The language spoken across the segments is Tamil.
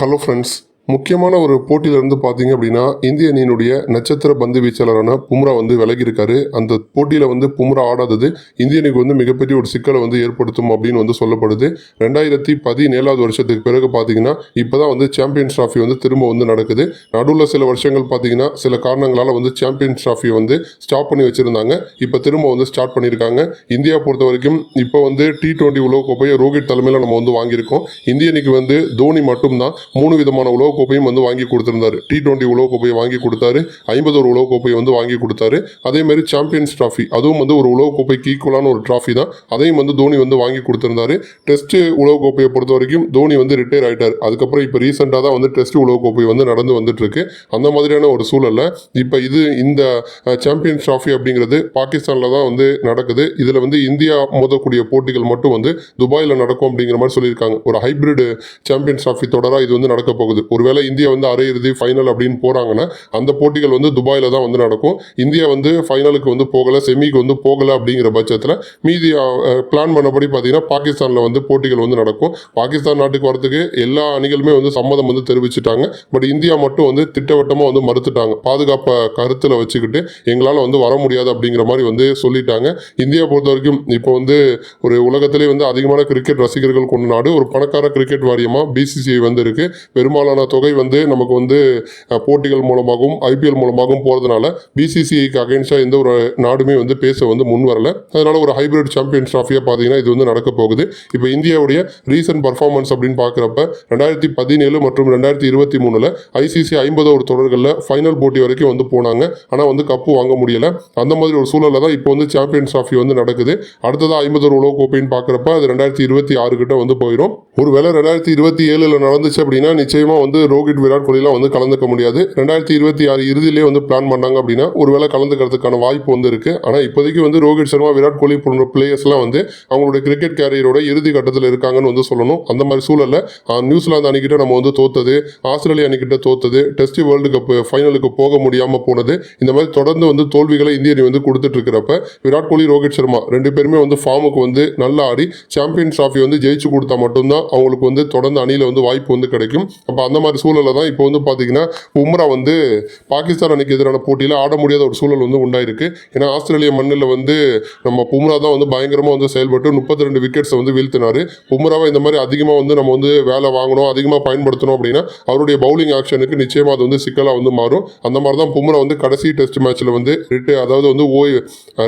ஹலோ ஃப்ரெண்ட்ஸ் முக்கியமான ஒரு போட்டியிலிருந்து பார்த்தீங்க அப்படின்னா இந்திய அணியினுடைய நட்சத்திர பந்து வீச்சாளரான பும்ரா வந்து விலகி இருக்காரு அந்த போட்டியில் வந்து பும்ரா ஆடாதது இந்திய அணிக்கு வந்து மிகப்பெரிய ஒரு சிக்கலை வந்து ஏற்படுத்தும் அப்படின்னு வந்து சொல்லப்படுது. ரெண்டாயிரத்தி பதினேழாவது வருஷத்துக்கு பிறகு பார்த்தீங்கன்னா இப்போ தான் வந்து சாம்பியன்ஸ் ட்ராஃபி வந்து திரும்ப வந்து நடக்குது. நடுவில் சில வருஷங்கள் பார்த்தீங்கன்னா சில காரணங்களால் வந்து சாம்பியன்ஸ் ட்ராஃபியை வந்து ஸ்டாப் பண்ணி வச்சுருந்தாங்க. இப்போ திரும்ப வந்து ஸ்டார்ட் பண்ணியிருக்காங்க. இந்தியா பொறுத்த வரைக்கும் இப்போ வந்து டி டுவெண்ட்டி உலகக்கோப்பையை ரோஹித் தலைமையில் நம்ம வந்து வாங்கியிருக்கோம். இந்திய அணிக்கு வந்து தோனி மட்டும்தான் மூணு விதமான கோப்பையும் வந்து வாங்கி கொடுத்துருந்தாரு. டி டுவெண்ட்டி உலக கோப்பையை வாங்கி கொடுத்தாரு. ஐம்பது ஒரு உலக கோப்பையை வந்து வாங்கி கொடுத்தாரு. அதே மாதிரி சாம்பியன்ஸ் ட்ராஃபி அதுவும் வந்து ஒரு உலக கோப்பைக்கு ஈக்குவலான ஒரு ட்ராஃபி தான். அதையும் வந்து தோனி வந்து வாங்கி கொடுத்துருந்தாரு. டெஸ்ட் உலகக்கோப்பையை பொறுத்த வரைக்கும் தோனி வந்து ரிட்டையர் ஆயிட்டார். அதுக்கப்புறம் இப்போ ரீசெண்டாக தான் வந்து டெஸ்ட் உலகக்கோப்பை வந்து நடந்து வந்துட்டு இருக்கு அந்த மாதிரியான ஒரு சூழல்ல இப்போ இது இந்த சாம்பியன்ஸ் ட்ராஃபி அப்படிங்கிறது பாகிஸ்தானில் தான் வந்து நடக்குது. இதில் வந்து இந்தியா மோதக்கூடிய போட்டிகள் மட்டும் வந்து துபாயில் நடக்கும் அப்படிங்கிற மாதிரி சொல்லியிருக்காங்க. ஒரு ஹைபிரிட் சாம்பியன்ஸ் ட்ராஃபி தொடராக இது வந்து நடக்க போகுது. ஒரு ஒருவேளை இந்தியா வந்து அரையிறுதி ஃபைனல் அப்படின்னு போகிறாங்கன்னா அந்த போட்டிகள் வந்து துபாயில் தான் வந்து நடக்கும். இந்தியா வந்து ஃபைனலுக்கு வந்து போகலை செமிக்கு வந்து போகலை அப்படிங்கிற பட்சத்தில் மீதி பிளான் பண்ணபடி பார்த்தீங்கன்னா பாகிஸ்தானில் வந்து போட்டிகள் வந்து நடக்கும். பாகிஸ்தான் நாட்டுக்கு வரதுக்கு எல்லா அணிகளுமே வந்து சம்மதம் வந்து தெரிவிச்சுட்டாங்க. பட் இந்தியா மட்டும் வந்து திட்டவட்டமாக வந்து மறுத்துட்டாங்க. பாதுகாப்பை கருத்தில் வச்சுக்கிட்டு எங்களால் வந்து வர முடியாது அப்படிங்கிற மாதிரி வந்து சொல்லிட்டாங்க. இந்தியா பொறுத்த வரைக்கும் இப்போ வந்து ஒரு உலகத்திலே வந்து அதிகமான கிரிக்கெட் ரசிகர்கள் கொண்ட நாடு. ஒரு பணக்கார கிரிக்கெட் வாரியமாக பிசிசிஐ வந்து இருக்குது பெரும்பாலான தொகை வந்து நமக்கு வந்து போட்டிகள் மூலமாகவும் ஐபிஎல் மூலமாகவும் போகிறதுனால பிசிசிஐக்கு அகைன்ஸ்டாக எந்த ஒரு நாடுமே வந்து பேச வந்து முன் வரல. அதனால ஒரு ஹைபிரிட் சாம்பியன்ஸ் ட்ராஃபியாக பார்த்தீங்கன்னா இது வந்து நடக்க போகுது. இப்போ இந்தியாவுடைய ரீசன்ட் பர்ஃபார்மன்ஸ் அப்படின்னு பார்க்குறப்ப ரெண்டாயிரத்தி பதினேழு மற்றும் ரெண்டாயிரத்தி இருபத்தி மூணில் ஐசிசி ஐம்பது ஒரு தொடர்களில் ஃபைனல் போட்டி வரைக்கும் வந்து போனாங்க. ஆனால் வந்து கப்பு வாங்க முடியலை. அந்த மாதிரி ஒரு சூழலில் தான் இப்போ வந்து சாம்பியன்ஸ் ட்ராஃபி வந்து நடக்குது. அடுத்ததாக ஐம்பது ஒரு உலக கோப்பைன்னு பார்க்குறப்ப அது ரெண்டாயிரத்தி இருபத்தி ஆறு கிட்ட வந்து போயிடும் ஒருவேளை ரெண்டாயிரத்தி இருபத்தி ஏழில் நடந்துச்சு அப்படின்னா நிச்சயமாக வந்து ரோஹித் விராட் கோலிலாம் வந்து கலந்துக்க முடியாது. ரெண்டாயிரத்தி இருபத்தி ஆறு இறுதியிலே வந்து பிளான் பண்ணாங்க அப்படின்னா ஒருவேளை கலந்துக்கிறதுக்கான வாய்ப்பு வந்து இருக்குது ஆனால் இப்போதைக்கு வந்து ரோஹித் சர்மா விராட் கோலி போன்ற பிளேயர்ஸ்லாம் வந்து அவங்களுடைய கிரிக்கெட் கேரியரோட இறுதி கட்டத்தில் இருக்காங்கன்னு வந்து சொல்லணும். அந்த மாதிரி சூழலில் நியூசிலாந்து அணிக்கிட்ட நம்ம வந்து தோத்தது ஆஸ்திரேலியா அணிக்கிட்ட தோத்தது டெஸ்ட் வேர்ல்டு கப் ஃபைனலுக்கு போக முடியாமல் போனது இந்த மாதிரி தொடர்ந்து வந்து தோல்விகளை இந்திய அணி வந்து கொடுத்துட்டு இருக்கிறப்ப விராட் கோலி ரோஹித் சர்மா ரெண்டு பேருமே வந்து ஃபார்முக்கு வந்து நல்லா ஆடி சாம்பியன் ட்ராஃபி வந்து ஜெயிச்சு கொடுத்தா மட்டும்தான் அவங்களுக்கு வந்து தொடர்ந்து அணியில் வந்து வாய்ப்பு வந்து கிடைக்கும். அப்போ அந்த மாதிரி சூழலில் தான் இப்போ வந்து பார்த்தீங்கன்னா உம்ரா வந்து பாகிஸ்தான் அணிக்கு எதிரான போட்டியில் ஆட முடியாத ஒரு சூழல் வந்து உண்டாயிருக்கு. ஏன்னா ஆஸ்திரேலிய மண்ணில் வந்து நம்ம பும்ரா தான் வந்து பயங்கரமாக வந்து செயல்பட்டு முப்பத்தி ரெண்டு விக்கெட்ஸை வந்து வீழ்த்தினார். பும்ராவை இந்த மாதிரி அதிகமாக வந்து நம்ம வந்து வேலை வாங்கணும் அதிகமாக பயன்படுத்தணும் அப்படின்னா அவருடைய பவுலிங் ஆக்ஷனுக்கு நிச்சயமாக அது வந்து சிக்கலாக வந்து மாறும். அந்த மாதிரி தான் பும்ரா வந்து கடைசி டெஸ்ட் மேட்ச்சில் வந்து ரிட்டு அதாவது வந்து ஓய்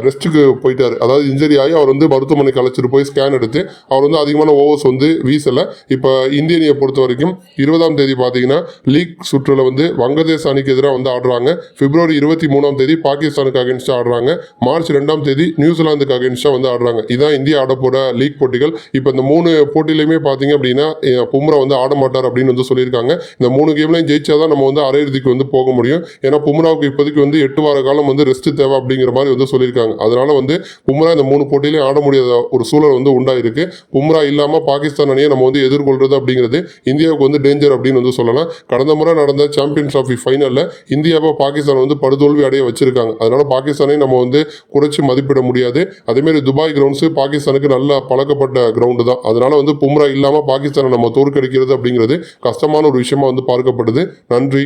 ரெஸ்ட்டுக்கு போயிட்டார். அதாவது இன்ஜரி ஆகி அவர் வந்து மருத்துவமனைக்கு அழைச்சிட்டு போய் ஸ்கேன் எடுத்து அவர் வந்து அதிகமான ஓவர்ஸ் வந்து வீசலை. இப்போ இந்தியனியை பொறுத்த வரைக்கும் இருபதாம் தேதி பார்த்து பார்த்தீங்கன்னா லீக் சுற்றில் வந்து வங்கதேச அணிக்கு எதிராக வந்து ஆடுறாங்க. பிப்ரவரி இருபத்தி மூணாம் தேதி பாகிஸ்தானுக்கு அகேன்ஸ்டாக ஆடுறாங்க. மார்ச் ரெண்டாம் தேதி நியூசிலாந்துக்கு அகேன்ஸ்டாக வந்து ஆடுறாங்க. இதான் இந்தியா ஆட போகிற லீக் போட்டிகள். இப்போ இந்த மூணு போட்டியிலையுமே பார்த்தீங்க அப்படின்னா பும்ரா வந்து ஆட மாட்டார் அப்படின்னு வந்து சொல்லியிருக்காங்க. இந்த மூணு கேம்லையும் ஜெயிச்சா தான் நம்ம வந்து அரையிறுதிக்கு வந்து போக முடியும். ஏன்னா பும்ராவுக்கு இப்போதைக்கு வந்து எட்டு வார காலம் வந்து ரெஸ்ட் தேவை அப்படிங்கிற மாதிரி வந்து சொல்லியிருக்காங்க. அதனால வந்து பும்ரா இந்த மூணு போட்டியிலையும் ஆட முடியாத ஒரு சூழல் வந்து உண்டாயிருக்கு. பும்ரா இல்லாமல் பாகிஸ்தான் அணியை நம்ம வந்து எதிர்கொள்றது அப்படிங்கிறது இந்தியாவுக்கு வந்து டேஞ்சர் அப்படின்னு வந்து சொல்லலாம். கடந்த முறை நடந்த சாம்பியன் ட்ராஃபி ஃபைனலில் இந்தியாவை பாகிஸ்தான் வந்து படுதோல்வி அடைய வச்சிருக்காங்க. அதனால பாகிஸ்தானை நம்ம வந்து குறைச்சி மதிப்பிட முடியாது. அதேமாரி துபாய் கிரவுண்ட்ஸு பாகிஸ்தானுக்கு நல்லா பழக்கப்பட்ட கிரவுண்டு தான். அதனால வந்து பும்ரா இல்லாமல் பாகிஸ்தானை நம்ம தோற்கடிக்கிறது அப்படிங்கிறது கஷ்டமான ஒரு விஷயமா வந்து பார்க்கப்படுது நன்றி.